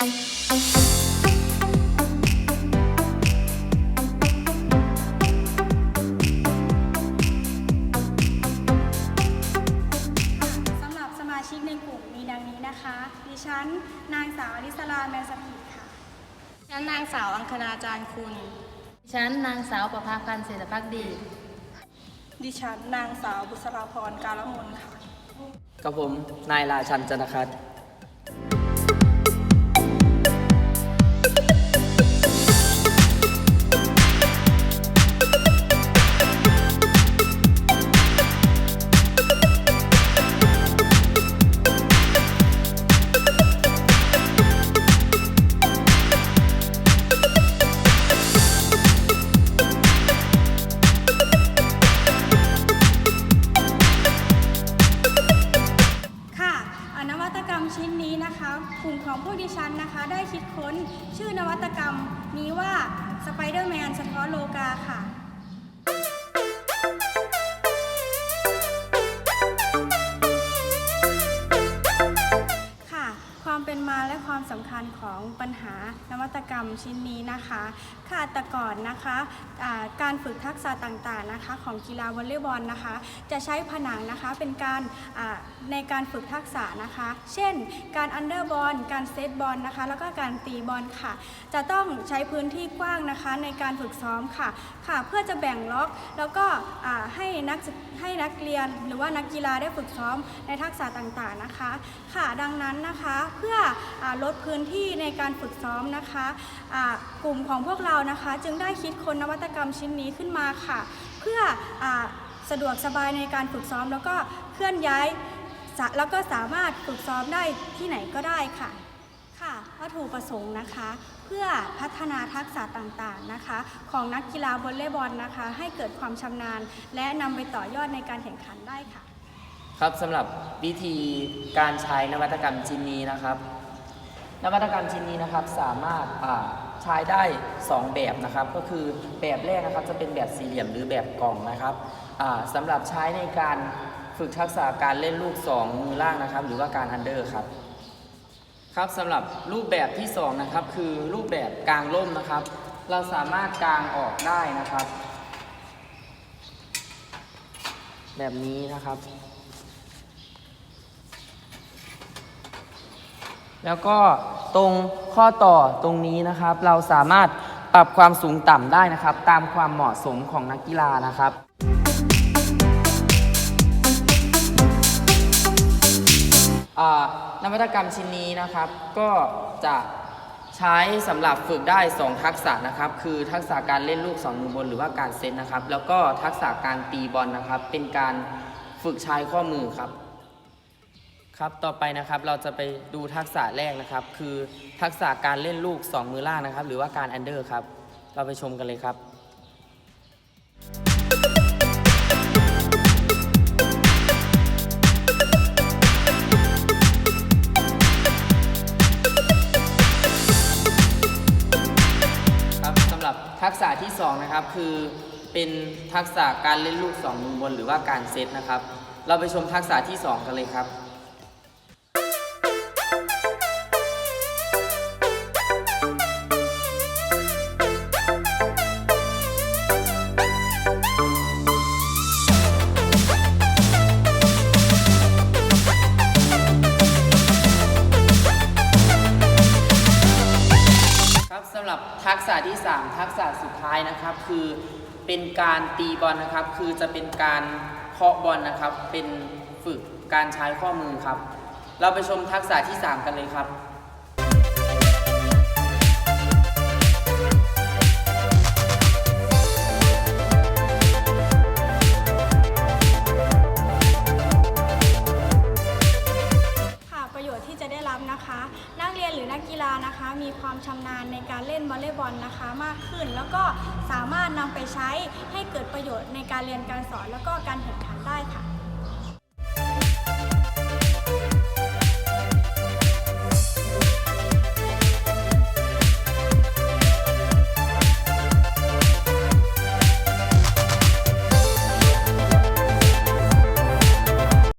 สำหรับสมาชิกในกลุ่มมีดังนี้นะคะ ดิฉันนางสาวอลิสลาแมนสถิตค่ะ ฉันนางสาวอังคณาจารย์คุณฉันนางสาวประภาพันธ์เศรษฐพักดี ดิฉันนางสาวบุษราพรการมนค่ะ กับผม นายราชันจันทคัต ชิ้นนี้นะคะกลุ่มของพวกดิฉันนะคะ ได้คิดค้นชื่อนวัตกรรมนี้ว่าสไปเดอร์แมนเฉพาะโลกาค่ะ ความเป็นมาและความสำคัญของปัญหานวัตกรรมชิ้นนี้นะคะค่ะแต่ก่อนนะคะอ่าการฝึกทักษะต่างๆนะคะ ของกีฬาวอลเลย์บอลนะคะ จะใช้ผนังนะคะเป็นการในการฝึกทักษะนะคะ เช่น การอันเดอร์บอลการเซตบอลนะคะ แล้วก็การตีบอลค่ะ จะต้องใช้พื้นที่กว้างนะคะในการฝึกซ้อมค่ะค่ะ เพื่อจะแบ่งล็อกแล้วก็ให้นักให้นักเรียนหรือว่านักกีฬาได้ฝึกซ้อมในทักษะต่างๆนะคะ ค่ะดังนั้นนะคะเพื่ออลดพื้นที่ในการฝึกซ้อมนะคะอ่ากลุ่มของพวกเรานะคะ จึงได้คิดค้นนวัตกรรมชิ้นนี้ขึ้นมาค่ะ เพื่ออสะดวกสบายในการฝึกซ้อมแล้วก็เคลื่อนย้าย แล้วก็สามารถฝึกซ้อมได้ที่ไหนก็ได้ค่ะค่ะวัตถุประสงค์นะคะ เพื่อพัฒนาทักษะต่างๆนะคะ ของนักกีฬาวอลเลย์บอลนะคะ ให้เกิดความชำนาญ และนำไปต่อยอดในการแข่งขันได้ค่ะ ครับสำหรับวิธีการใช้นวัตกรรมชิ้นนี้นะครับ นวัตกรรมชิ้นนี้นะครับสามารถใช้ได้ 2 แบบนะครับ ก็คือแบบแรกนะครับจะเป็นแบบสี่เหลี่ยมหรือแบบกล่องนะครับสำหรับใช้ในการฝึกทักษะการเล่นลูก 2 มือล่างนะครับ หรือว่าการอันเดอร์ครับครับสำหรับรูปแบบที่สองนะครับคือรูปแบบกลางร่มนะครับ เราสามารถกางออกได้นะครับ แบบนี้นะครับ แล้วก็ตรงข้อต่อตรงนี้นะครับ เราสามารถปรับความสูงต่ำได้นะครับ ตามความเหมาะสมของนักกีฬานะครับอ่านวัตกรรมชิ้นนี้นะครับ ก็จะใช้สำหรับฝึกได้ 2 ทักษะนะครับ คือทักษะการเล่นลูก2มือบนหรือว่าการเซตนะครับ แล้วก็ทักษะการตีบอลนะครับ เป็นการฝึกใช้ข้อมือครับ ครับต่อไปนะครับเราจะไปดูทักษะแรกนะครับ คือทักษะการเล่นลูก 2 มือล่างนะครับ หรือว่าการอันเดอร์ครับ เราไปชมกันเลยครับครับสำหรับทักษะที่สองนะครับคือเป็นทักษะการเล่นลูกสองมือบนหรือว่าการเซตนะครับ เราไปชมทักษะที่สองกันเลยครับ หรับทักษะที่ 3 ทักษะสุดท้ายนะครับ คือเป็นการตีบอลนะครับ คือจะเป็นการเคาะบอลนะครับ เป็นฝึกการใช้ข้อมือครับ เราไปชมทักษะที่ 3 กันเลยครับ ชน์ที่จะได้รับนะคะ นักเรียนหรือนักกีฬานะคะ มีความชำนาญในการเล่นวอลเลย์บอลนะคะ มากขึ้น แล้วก็สามารถนำไปใช้ให้เกิดประโยชน์ในการเรียนการสอนแล้วก็การแข่งขันได้ค่ะ